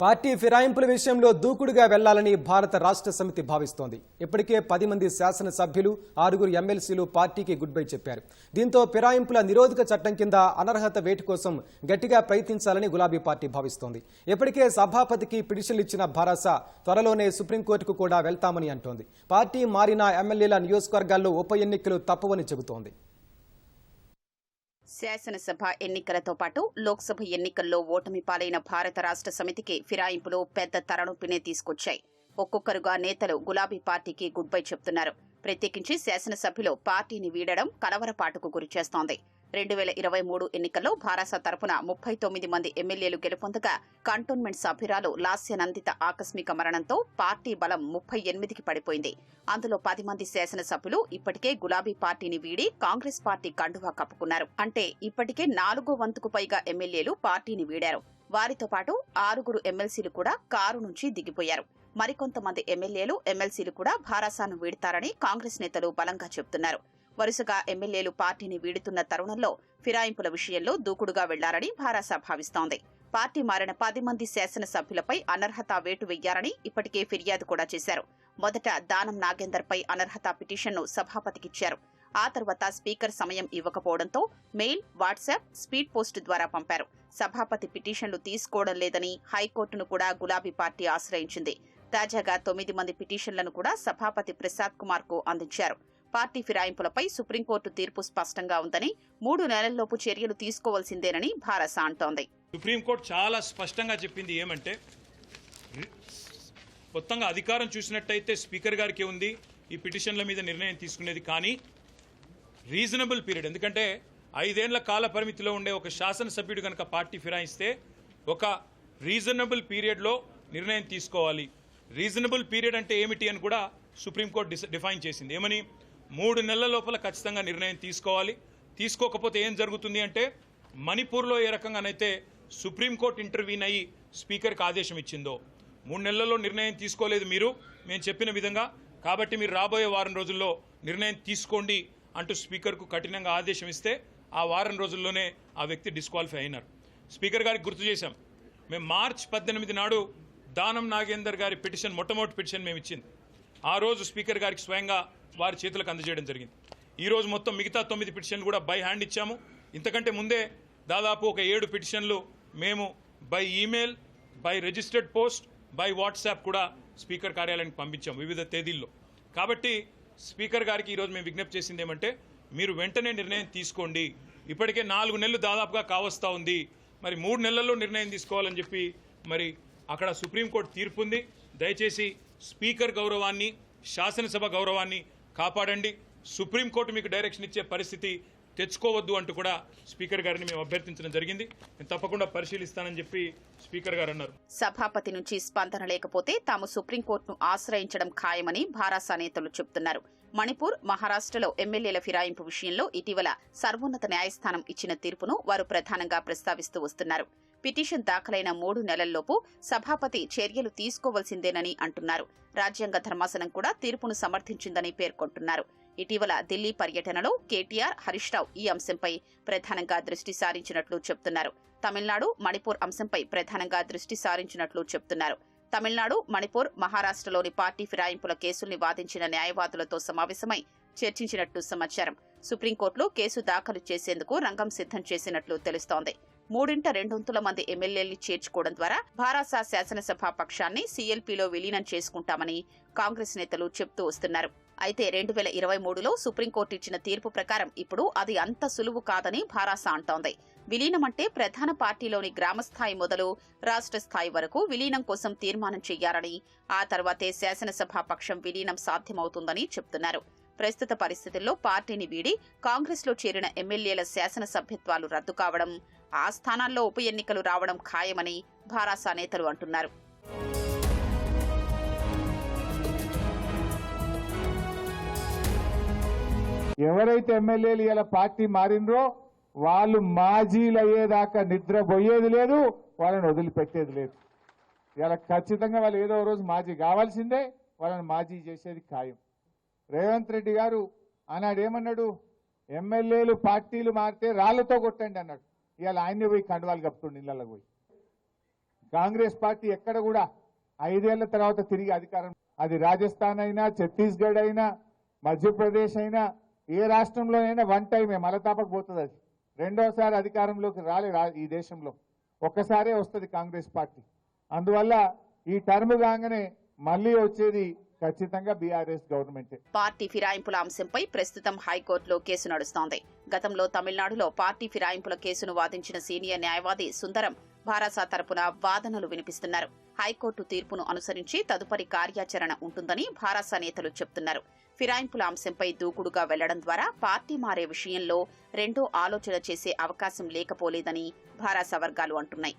Party ఫిరాయింపుల విషయంలో దూకుడుగా వెళ్ళాలని భారత రాష్ట్ర సమితి భావిస్తోంది. ఇప్పటికే పది మంది శాసనసభ్యులు ఆరుగురు ఎమ్మెల్సీలు పార్టీకి గుడ్ బై చెప్పారు. దీంతో ఫిరాయింపుల నిరోధక చట్టం కింద అనర్హత వేటు కోసం గట్టిగా ప్రయత్నించాలని గులాబీ పార్టీ భావిస్తోంది. ఇప్పటికే సభాపతికి పిటిషన్లు ఇచ్చిన భరాసా త్వరలోనే సుప్రీంకోర్టుకు కూడా వెళ్తామని అంటోంది. పార్టీ మారిన ఎమ్మెల్యేల నియోజకవర్గాల్లో ఉప ఎన్నికలు తప్పవని చెబుతోంది. శాసనసభ ఎన్నికలతో పాటు లోక్సభ ఎన్నికల్లో ఓటమి పాలైన భారత రాష్ట్ర సమితికి ఫిరాయింపులు పెద్ద తలనొప్పినే తీసుకొచ్చాయి. ఒక్కొక్కరుగా నేతలు గులాబీ పార్టీకి గుడ్ బై చెప్తున్నారు. ప్రత్యేకించి శాసనసభ్యులు పార్టీని వీడడం కలవరపాటుకు గురిచేస్తోంది రెండు వేల ఇరవై మూడు ఎన్నికల్లో భారస తరపున ముప్పై తొమ్మిది మంది ఎమ్మెల్యేలు గెలుపొందగా కంటోన్మెంట్ సభ్యురాలు లాస్యనందిత ఆకస్మిక మరణంతో పార్టీ బలం ముప్పై ఎనిమిదికి పడిపోయింది. అందులో పది మంది శాసనసభ్యులు ఇప్పటికే గులాబీ పార్టీని వీడి కాంగ్రెస్ పార్టీ కండువా కప్పుకున్నారు. అంటే ఇప్పటికే నాలుగో వంతుకు పైగా ఎమ్మెల్యేలు పార్టీని వీడారు. వారితో పాటు ఆరుగురు ఎమ్మెల్సీలు కూడా కారు నుంచి దిగిపోయారు. మరికొంతమంది ఎమ్మెల్యేలు ఎమ్మెల్సీలు కూడా భారాసాను వీడతారని కాంగ్రెస్ నేతలు బలంగా చెబుతున్నారు. వరుసగా ఎమ్మెల్యేలు పార్టీని వీడుతున్న తరుణంలో ఫిరాయింపుల విషయంలో దూకుడుగా వెళ్ళారని భారాస భావిస్తోంది. పార్టీ మారిన పది మంది శాసనసభ్యులపై అనర్హత వేటు వెయ్యారని ఇప్పటికే ఫిర్యాదు కూడా చేశారు. మొదట దానం నాగేందర్ పై అనర్హత పిటిషన్ను సభాపతికిచ్చారు. ఆ తర్వాత స్పీకర్ సమయం ఇవ్వకపోవడంతో మెయిల్ వాట్సాప్ స్పీడ్ పోస్ట్ ద్వారా పంపారు. సభాపతి పిటిషన్లు తీసుకోవడం లేదని హైకోర్టును కూడా గులాబీ పార్టీ ఆశ్రయించింది. తాజాగా తొమ్మిది మంది పిటిషన్లను కూడా సభాపతి ప్రసాద్ కుమార్కు అందించారు. పార్టీ ఫిరాయింపులపై సుప్రీంకోర్టు తీర్పు స్పష్టంగా ఉందని మూడు నెలల్లోపు చర్యలు తీసుకోవాల్సిందేనని భారస అంటోంది. సుప్రీంకోర్టు చాలా స్పష్టంగా చెప్పింది ఏమంటే మొత్తంగా అధికారం చూసినట్టయితే స్పీకర్ గారికి ఉంది ఈ పిటిషన్ల మీద నిర్ణయం తీసుకునేది కానీ రీజనబుల్ పీరియడ్. ఎందుకంటే ఐదేళ్ళ కాల పరిమితిలో ఉండే ఒక శాసనసభ్యుడు కనుక పార్టీ ఫిరాయిస్తే ఒక రీజనబుల్ పీరియడ్లో నిర్ణయం తీసుకోవాలి. రీజనబుల్ పీరియడ్ అంటే ఏమిటి అని కూడా సుప్రీంకోర్టు డిస- డిఫైన్ చేసింది. ఏమని? మూడు నెలల లోపల ఖచ్చితంగా నిర్ణయం తీసుకోవాలి. తీసుకోకపోతే ఏం జరుగుతుంది అంటే మణిపూర్లో ఏ రకంగానైతే సుప్రీంకోర్టు ఇంటర్వ్యూన్ అయ్యి స్పీకర్కి ఆదేశం ఇచ్చిందో మూడు నెలల్లో నిర్ణయం తీసుకోలేదు మీరు మేము చెప్పిన విధంగా. కాబట్టి మీరు రాబోయే వారం రోజుల్లో నిర్ణయం తీసుకోండి అంటూ స్పీకర్కు కఠినంగా ఆదేశం ఇస్తే ఆ వారం రోజుల్లోనే ఆ వ్యక్తి డిస్క్వాలిఫై అయినారు. స్పీకర్ గారికి గుర్తు చేశాం మేము మార్చ్ పద్దెనిమిది నాడు దానం నాగేందర్ గారి పిటిషన్ మొట్టమొదటి పిటిషన్ మేము ఇచ్చింది. ఆ రోజు స్పీకర్ గారికి స్వయంగా వారి చేతులకు అందజేయడం జరిగింది. ఈరోజు మొత్తం మిగతా తొమ్మిది పిటిషన్లు కూడా బై హ్యాండ్ ఇచ్చాము. ఇంతకంటే ముందే దాదాపు ఒక ఏడు పిటిషన్లు మేము by email by registered post by WhatsApp కూడా స్పీకర్ కార్యాలయానికి పంపించాం వివిధ తేదీల్లో. కాబట్టి స్పీకర్ గారికి ఈరోజు మేము విజ్ఞప్తి చేసింది ఏమంటే మీరు వెంటనే నిర్ణయం తీసుకోండి. ఇప్పటికే నాలుగు నెలలు దాదాపుగా కావస్తా ఉంది. మరి మూడు నెలల్లో నిర్ణయం తీసుకోవాలని చెప్పి మరి అక్కడ సుప్రీంకోర్టు తీర్పు ఉంది. దయచేసి స్పీకర్ గౌరవాన్ని శాసనసభ గౌరవాన్ని కాపాడండి. సుప్రీంకోర్టు మీకు డైరెక్షన్ ఇచ్చే పరిస్థితి తెచ్చుకోవద్దు అంటూ కూడా స్పీకర్ గారిని మేము అభ్యర్థించడం జరిగింది. నేను తప్పకుండా పరిశీలిస్తానని చెప్పి స్పీకర్ గారు అన్నారు. సభాపతి నుంచి స్పందన లేకపోతే తాము సుప్రీంకోర్టును ఆశ్రయించడం ఖాయమని భారాసా నేతలు చెబుతున్నారు. మణిపూర్ మహారాష్ట్రలో ఎమ్మెల్యేల ఫిరాయింపు విషయంలో ఇటీవల సర్వోన్నత న్యాయస్థానం ఇచ్చిన తీర్పును వారు ప్రధానంగా ప్రస్తావిస్తూ వస్తున్నారు. పిటిషన్ దాఖలైన మూడు నెలల్లోపు సభాపతి చర్యలు తీసుకోవాల్సిందేనని అంటున్నారు. రాజ్యాంగ ధర్మాసనం కూడా తీర్పును సమర్థించిందని పేర్కొంటున్నారు. ఇటీవల ఢిల్లీ పర్యటనలో కేటీఆర్ హరీష్ రావు ఈ అంశంపై ప్రధానంగా దృష్టి సారించినట్లు చెబుతున్నారు తమిళనాడు మణిపూర్ అంశంపై ప్రధానంగా దృష్టి సారించినట్లు చెబుతున్నారు తమిళనాడు మణిపూర్ మహారాష్ట్రలోని పార్టీ ఫిరాయింపుల కేసుల్ని వాదించిన న్యాయవాదులతో సమావేశమై చర్చించినట్లు సమాచారం. సుప్రీంకోర్టులో కేసు దాఖలు చేసేందుకు రంగం సిద్ధం చేసినట్లు తెలుస్తోంది. మూడింట రెండొంతుల మంది ఎమ్మెల్యేల్ని చేర్చుకోవడం ద్వారా భారాస శాసనసభ పక్షాన్ని సీఎల్పీలో విలీనం చేసుకుంటామని కాంగ్రెస్ నేతలు చెప్తూ వస్తున్నారు. అయితే రెండు వేల ఇరవై మూడులో సుప్రీంకోర్టు ఇచ్చిన తీర్పు ప్రకారం ఇప్పుడు అది అంత సులువు కాదని భారాస అంటోంది. విలీనం అంటే ప్రధాన పార్టీలోని గ్రామస్థాయి మొదలు రాష్ట్ర స్థాయి వరకు విలీనం కోసం తీర్మానం చేయాలని ఆ తర్వాతే శాసనసభా పక్షం విలీనం సాధ్యమవుతుందని చెబుతున్నారు ప్రస్తుత పరిస్థితుల్లో పార్టీని వీడి కాంగ్రెస్లో చేరిన ఎమ్మెల్యేల శాసనసభ్యత్వాలు రద్దు కావడం ఆ స్థానాల్లో ఉప ఎన్నికలు రావడం ఖాయమని భారాస నేతలు అంటున్నారు. ఎవరైతే ఎమ్మెల్యేలు ఇలా పార్టీ మారినరో వాళ్ళు మాజీలు అయ్యేదాకా నిద్రపోయేది లేదు వాళ్ళని వదిలిపెట్టేది లేదు. ఇలా ఖచ్చితంగా వాళ్ళు ఏదో ఒక రోజు మాజీ కావాల్సిందే వాళ్ళని మాజీ చేసేది ఖాయం. రేవంత్ రెడ్డి గారు ఆనాడు ఏమన్నాడు ఎమ్మెల్యేలు పార్టీలు మారితే రాళ్ళతో కొట్టండి అన్నాడు. ఇవాళ ఆయన్ని పోయి కండువాలు కప్పుతుండే ఇళ్ళకి పోయి. కాంగ్రెస్ పార్టీ ఎక్కడ కూడా ఐదేళ్ళ తర్వాత తిరిగి అధికారం అది రాజస్థాన్ అయినా ఛత్తీస్గఢ్ అయినా మధ్యప్రదేశ్ అయినా ఏ రాష్ట్రంలోనైనా వన్ టైమే మలతాపకు పోతుంది అది. రెండోసారి అధికారంలోకి రాలే ఈ దేశంలో. ఒక్కసారే వస్తుంది కాంగ్రెస్ పార్టీ. అందువల్ల ఈ టర్మ్ కాగానే మళ్ళీ వచ్చేది ఖచ్చితంగా బీఆర్ఎస్ గవర్నమెంట్. పార్టీ ఫిరాయింపుల అంశంపై ప్రస్తుతం హైకోర్టులో కేసు నడుస్తోంది. గతంలో తమిళనాడులో పార్టీ ఫిరాయింపుల కేసును వాదించిన సీనియర్ న్యాయవాది సుందరం భారాసా తరపున వాదనలు వినిపిస్తున్నారు. హైకోర్టు తీర్పును అనుసరించి తదుపరి కార్యాచరణ ఉంటుందని భారాసా నేతలు చెబుతున్నారు ఫిరాయింపుల అంశంపై దూకుడుగా వెళ్ళడం ద్వారా పార్టీ మారే విషయంలో రెండో ఆలోచన చేసే అవకాశం లేకపోలేదని భారాసా వర్గాలు అంటున్నాయి.